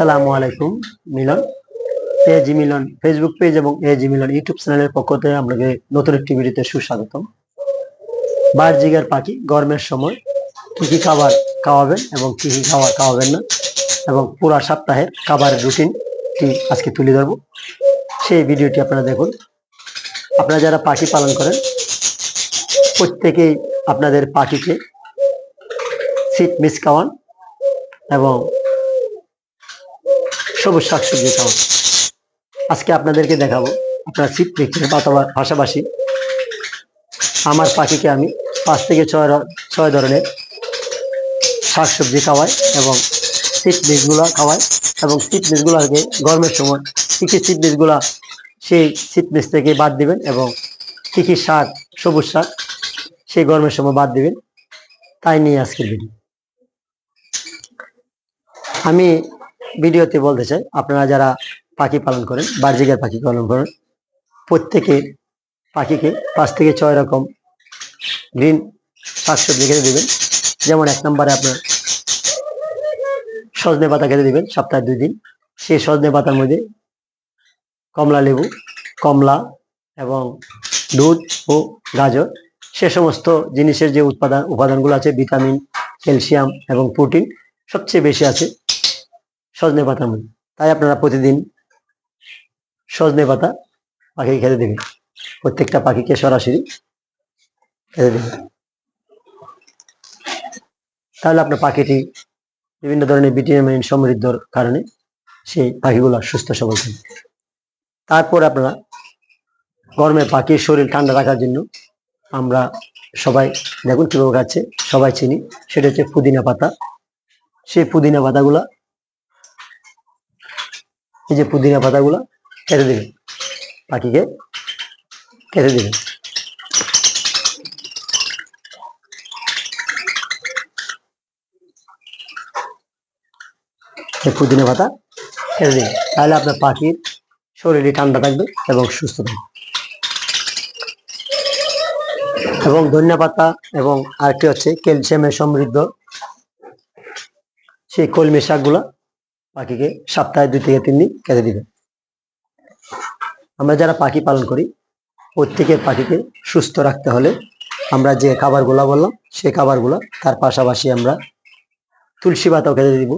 আসসালামু আলাইকুম, Milon. AG Milon Facebook page এবং এজি মিলন ইউটিউব চ্যানেলের পক্ষ থেকে আপনাকে নতুন একটি ভিডিওতে সুস্বাগতম। বার্জিগার পাখি গরমের সময় কি কি খাবার খাওয়াবেন এবং কি কি খাবার খাওয়াবেন না এবং পুরা সপ্তাহের খাবারের রুটিনটি আজকে তুলে ধরবো, সেই ভিডিওটি আপনারা দেখুন। আপনারা যারা পাখি পালন করেন, প্রত্যেকেই আপনাদের পাখিকে সিট মিস খাওয়ান এবং সবুজ শাকসবজি খাওয়ান আজকে আপনাদেরকে দেখাবো আপনার শীত পিকচার পাশাপাশি। আমার পাখিকে আমি পাঁচ থেকে ছয় ছয় ধরনের শাকসবজি খাওয়াই এবং শীত বীজগুলো খাওয়াই এবং শীত বীজগুলোকে গরমের সময় কী কী শীত বীজগুলা সেই শীত বীজ থেকে বাদ দিবেন এবং কী কী শাক, সবুজ শাক সেই গরমের সময় বাদ দিবেন। তাই নিয়ে আজকের ভিডিও আমি ভিডিওতে বলতে চাই আপনারা যারা পাখি পালন করেন, বার্জিকার পাখি পালন করেন, প্রত্যেকে পাখিকে পাঁচ থেকে ছয় রকম গ্রিন শাকসবজি খেতে দেবেন। যেমন এক নম্বরে আপনার সজনে পাতা খেতে দেবেন, সপ্তাহে দুই দিন। সেই সজনে পাতার মধ্যে কমলা লেবু, কমলা এবং দুধ ও গাজর, সে সমস্ত জিনিসের যে উৎপাদন উপাদানগুলো আছে, ভিটামিন, ক্যালসিয়াম এবং প্রোটিন সবচেয়ে বেশি আছে। সজনে পাতার মধ্যে তাই আপনারা প্রতিদিন সজনে পাতা পাখিকে খেতে দেবেন। প্রত্যেকটা পাখিকে সরাসরি খেতে দেবেন। তাহলে আপনার পাখিটি বিভিন্ন ধরনের ভিটামিন সমৃদ্ধর কারণে সেই পাখিগুলো সুস্থ সবল থাকবে তারপর আপনারা গরমে পাখির শরীর ঠান্ডা রাখার জন্য আমরা সবাই, দেখুন কীভাবে খাচ্ছে, সবাই চিনি। সেটা হচ্ছে পুদিনা পাতা। সেই পুদিনা পাতাগুলা এই যে পুদিনা পাতাগুলো কেটে দিবেন পাখিকে কেটে দিবেন পুদিনা পাতা কেটে দিবেন তাহলে আপনার পাখির শরীরে ঠান্ডা থাকবে এবং সুস্থ থাকবে। এবং ধনিয়া পাতা এবং আরেকটি হচ্ছে ক্যালসিয়ামে সমৃদ্ধ সেই কলমি শাকগুলা পাখিকে সপ্তাহে দুই থেকে তিন দিন খেতে দিবেন আমরা যারা পাখি পালন করি, প্রত্যেকের পাখিকে সুস্থ রাখতে হলে আমরা যে খাবারগুলা বললাম সেই খাবারগুলা তার পাশাপাশি আমরা তুলসী পাতাও খেতে দিব।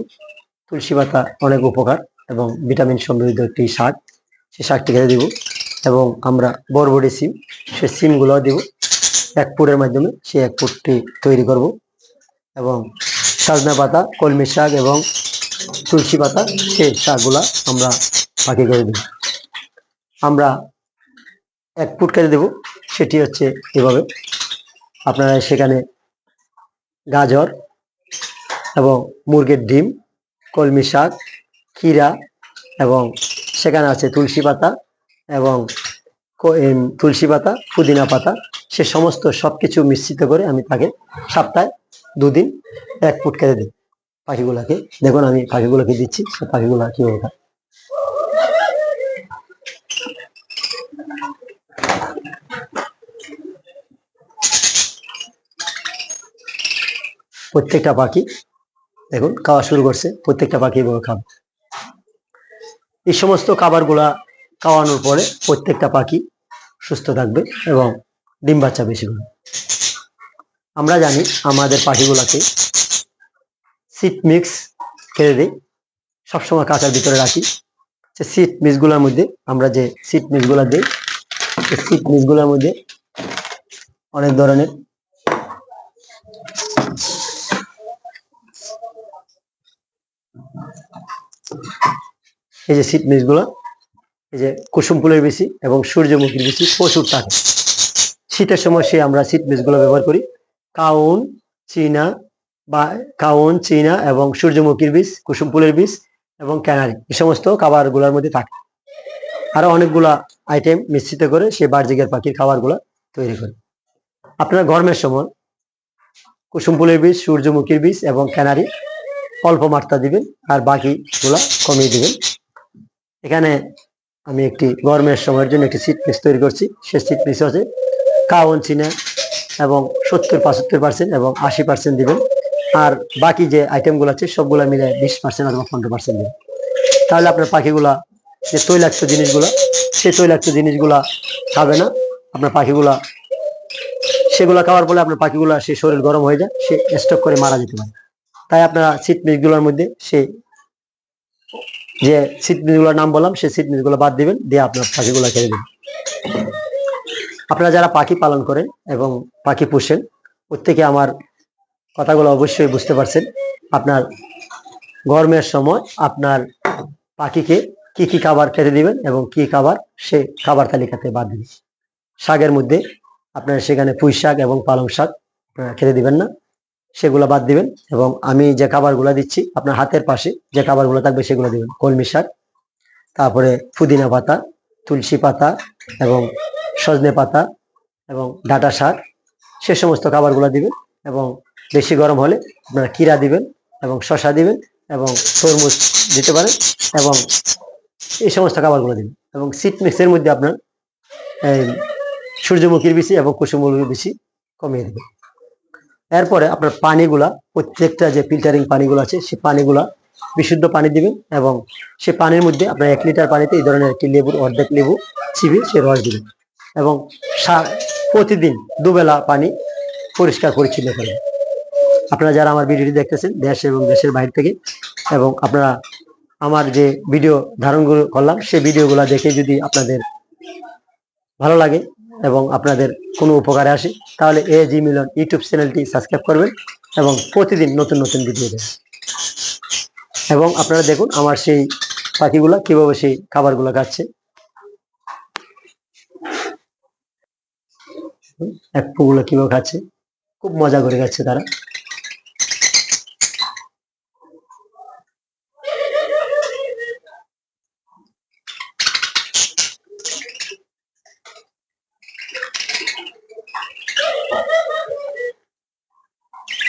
তুলসী পাতা অনেক উপকার এবং ভিটামিন সমৃদ্ধ একটি শাক সেই শাকটি খেতে দিব এবং আমরা বরবটি সিম সেই সিমগুলোও দিব। এক ফুটের মাধ্যমে সেই এক ফুটটি তৈরি করব এবং সজনা পাতা, কলমি শাক এবং তুলসী পাতা, সেই শাকগুলা আমরা পাখি করে দিই আমরা এক ফুট কেটে দেব, সেটি হচ্ছে এভাবে। আপনারা সেখানে গাজর এবং মুরগির ডিম, কলমি শাক, ক্ষীরা এবং সেখানে আছে তুলসী পাতা এবং তুলসী পাতা, পুদিনা পাতা, সে সমস্ত সব কিছু মিশ্রিত করে আমি তাকে সপ্তাহে দুদিন এক ফুট কেটে দিই পাখিগুলাকে, দেখুন আমি পাখিগুলোকে দিচ্ছি সে পাখিগুলা কীভাবে খায় প্রত্যেকটা পাখি, দেখুন, খাওয়া শুরু করছে, প্রত্যেকটা পাখি এভাবে খাবে। এই সমস্ত খাবারগুলা খাওয়ানোর পরে প্রত্যেকটা পাখি সুস্থ থাকবে এবং ডিম বাচ্চা বেশি করবে আমরা জানি আমাদের পাখিগুলাকে সিট মিক্স ফেলে দিই। সবসময় কাঁচার ভিতরে রাখি। সে সিট মিক্সগুলোর মধ্যে আমরা যে সিট মিক্সগুলো দিই সেই সিট মিক্সগুলোর মধ্যে অনেক ধরনের এই যে সিট মিক্সগুলো এই যে কুসুম ফুলের বেশি এবং সূর্যমুখীর বেশি প্রচুর থাকে শীতের সময় সে আমরা সিট মিক্সগুলো ব্যবহার করি। কাউন, চীনা বা কাউন, চীনা এবং সূর্যমুখীর বীজ, কুসুম ফুলের বীজ এবং ক্যানারি। এই সমস্ত খাবারগুলোর মধ্যে থাকে। আরও অনেকগুলা আইটেম মিশ্রিত করে সে বার্জিকের পাখির খাবারগুলো তৈরি করে। আপনারা গরমের সময় কুসুম ফুলের বীজ, সূর্যমুখীর বীজ এবং ক্যানারি অল্প মাত্রা দিবেন আর বাকিগুলা কমিয়ে দিবেন। এখানে আমি একটি গরমের সময়ের জন্য একটি সিট পিস তৈরি করছি। সে সিট পিস আছে কাউন, চিনা এবং সত্তর, পঁচাত্তর পার্সেন্ট এবং আশি পার্সেন্ট দিবেন। আর বাকি যে আইটেমগুলো আছে, সবগুলো মিলে বিশ পার্সেন্ট অথবা পনেরো পার্সেন্ট দিবেন তাহলে আপনার পাখিগুলা, যে তৈলাক্ত জিনিসগুলা সেই তৈলাক্ত জিনিসগুলা খাবে না। আপনার পাখিগুলা, সেগুলা খাওয়ার ফলে আপনার পাখিগুলা সেই শরীর গরম হয়ে যায়, সে স্টক করে মারা যেতে পারে। তাই আপনারা সিট মিসগুলোর মধ্যে সেই যে সিট মিসগুলোর নাম বললাম সেই সিট মিসগুলো বাদ দিবেন, দিয়ে আপনার পাখিগুলো ছেড়ে দেবেন আপনারা যারা পাখি পালন করেন এবং পাখি পুষেন, প্রত্যেকে আমার কথাগুলো অবশ্যই বুঝতে পারছেন। আপনার গরমের সময় আপনার পাখিকে কি কি খাবার খেতে দিবেন এবং কি খাবার সে খাবার তালিকাতে বাদ দিবেন। শাকের মধ্যে আপনারা সেখানে পুঁই শাক এবং পালং শাক খেতে দিবেন না, সেগুলো বাদ দিবেন এবং আমি যে খাবারগুলো দিচ্ছি, আপনার হাতের পাশে যে খাবারগুলো থাকবে সেগুলো দিবেন। কলমি শাক, তারপরে পুদিনা পাতা, তুলসী পাতা এবং সজনে পাতা এবং ডাটা শাক, সে সমস্ত খাবারগুলো দিবেন এবং বেশি গরম হলে আপনারা কিরা দিবেন এবং শশা দিবেন এবং তরমুজ দিতে পারেন এবং এই সমস্ত খাবারগুলো দিবেন এবং সিট মিক্সের মধ্যে আপনার সূর্যমুখীর বেশি এবং কুসুমুখীর বেশি কমিয়ে দেবেন। এরপরে আপনার পানিগুলা, প্রত্যেকটা যে ফিল্টারিং পানিগুলো আছে সেই পানিগুলা বিশুদ্ধ পানি দিবেন এবং সে পানির মধ্যে আপনার এক লিটার পানিতে এই ধরনের একটি লেবুর অর্ধেক লেবু চিবি সে রস দিবেন। এবং প্রতিদিন দুবেলা পানি পরিষ্কার পরিচ্ছন্ন করবেন আপনারা যারা আমার ভিডিওটি দেখতেছেন, দেশ এবং দেশের বাইরে থেকে, এবং আপনারা আমার যে ভিডিও ধারণগুলো করলাম, সেই ভিডিওগুলো দেখে যদি আপনাদের ভালো লাগে এবং আপনাদের কোনো উপকারে আসে, তাহলে এ জি মিলন ইউটিউব চ্যানেলটি সাবস্ক্রাইব করবেন এবং প্রতিদিন নতুন নতুন ভিডিও দেবেন এবং আপনারা দেখুন আমার সেই পাখিগুলো কীভাবে সেই খাবারগুলো খাচ্ছে। এক পুগুলো কীভাবে খাচ্ছে, খুব মজা করে খাচ্ছে তারা।